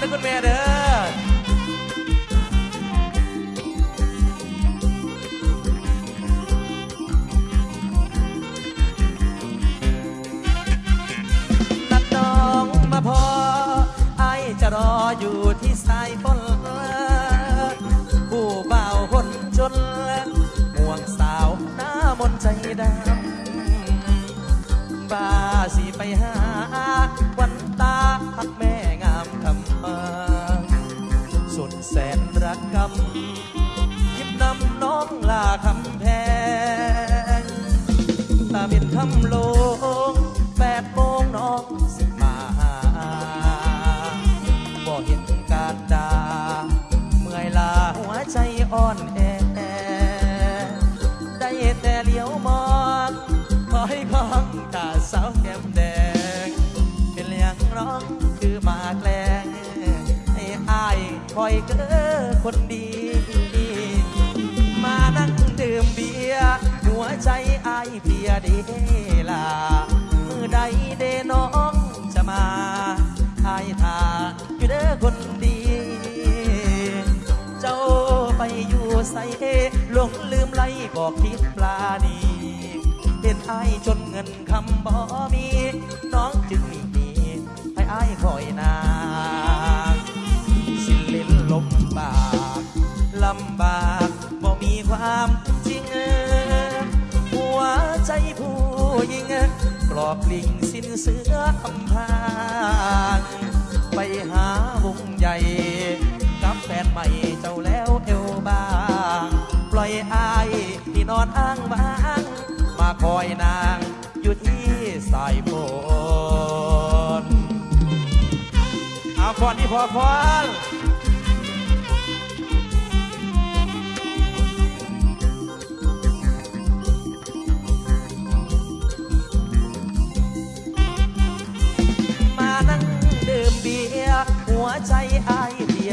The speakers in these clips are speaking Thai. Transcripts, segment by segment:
กันนะคุณแม่เด้อพอไอจะรออยู่ที่สายฝน เป็นคำโลงแปดโมงน้องสิมาบ่เห็นการดาเมื่อยลาหัวใจอ่อนแอได้แต่เลี้ยวมองคอยคองตาสาวแก้มแดง เป็นเลี้ยงร้องคือมาแกล้งให้อายคอยเกอคนดี ใจอายเพียเดีล่ะมือใดเดน้องจะมาอายทาอยู่เด้อคนดี เจ้าไปอยู่ใส่หลงลืมไหลบอกคิดปลานีเห็นอายจนเงินคำบ่มี น้องจึงหนีให้อายคอยนางสิลินลมบากลำบาก อบกลิงสิ้นเสือคำพางไปหาวงใหญ่กับแฟนใหม่เจ้าแล้วเอวบาง ปล่อยอายที่นอนอ้างบาง มาคอยนางอยู่ที่สายฝนอาฟอนนี่พอฟอ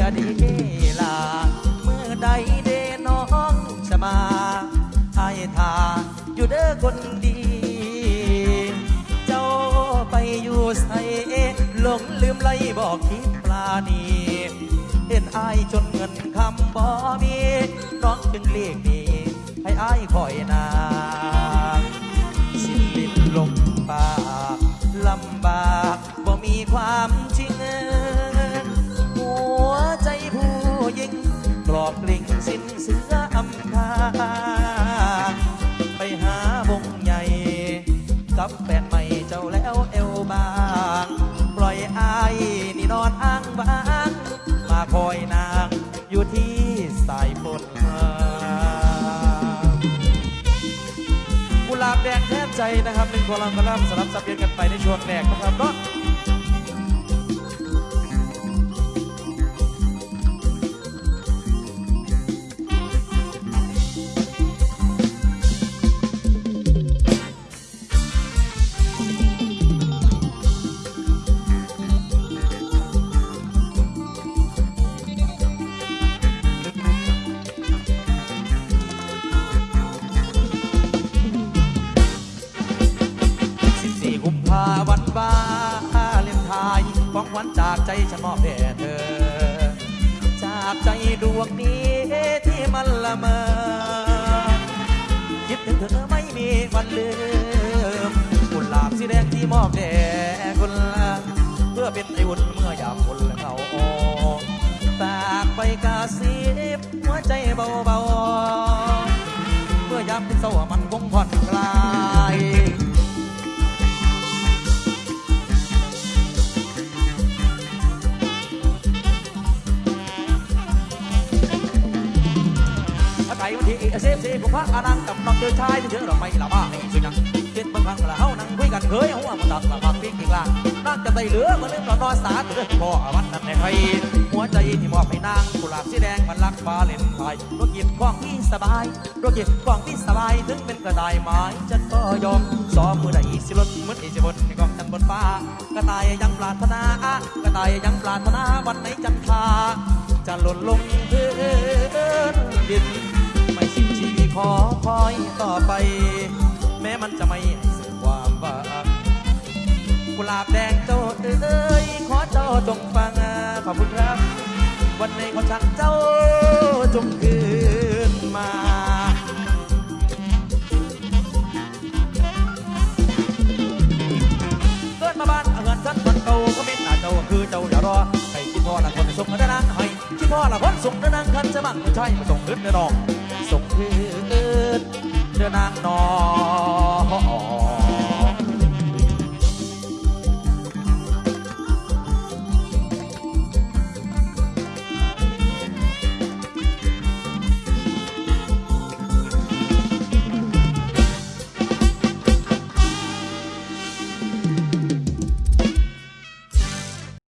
ายเบียร์ดีลา เมื่อใดเดน้องจะมาอายทาอยู่เด้อคนดี เจ้าไปอยู่ใส่หลงลืมไหลบอกคิดปลานีเห็นอายจนเงินคำบ่มี น้องจึงเรียกหนีให้อายคอยนางสิ้นลิ้นลม คอยนางอยู่ที่สายฝนกุหลาบแดงแทบใจนะครับเป็นคอลัมน์คอลัมน์สลับสับเปลี่ยนกันไปในช่วงแรกนะครับเนาะ ของขวัญจากใจฉันมอบแด่เธอ จากใจดวงนี้ที่มันละเมอคิดถึงเธอไม่มีวันลืมกุหลาบสีแดงที่มอบแด่คนละเพื่อเป็นไออุ่นเมื่อยามคนเขาตากไปกาสีบหัวใจเบาๆเมื่อยามที่เศร้ามันคงผ่อนคลาย ศัยวันที่เซฟเซฟผมพักอานังกับน้องเจอชายเฉยๆเราไม่ละบ้าให้สุดยังเจ็ดบางครั้งละเฮานั่งคุยกันเคยหัวมันดักละมากปิ้งกิงล่างนั่งจะไตเหลือมาเล่อนนอนสาตัวเรื่องพ่อวันนั้นในใครหัวใจที่มอบให้นางกุหลาบสีแดงมันรักฟ้าเล่นไทยรถเก็บของที่สบายรถเก็บของที่สบายถึงเป็นกระต่ายไม้ฉันก็ยอมซ้อมมือใดสิลดมือนอีสิบนให้กองจันบนฟ้ากระต่ายยังปรารถนากระต่ายยังปรารถนาวันไหนจันทาจะหล่นลงพื้นดิน หวังกุหลาบแดงเจ้าเอ้ยขอเจ้าจงฟังขอบคุณครับ วันในขาชักเจ้าจงคืนมาเกิดมาบ้านเงินฉันคนเก่าก็เป็นหน้าเจ้าคือเจ้าอย่ารอให้คิดพ่อละคนส่งเดินนางให้คิดพ่อละคนส่งเดินนางคันจะมั่งใช่มาส่งขึ้นเดินนองส่งขึ้นเดินนางนอง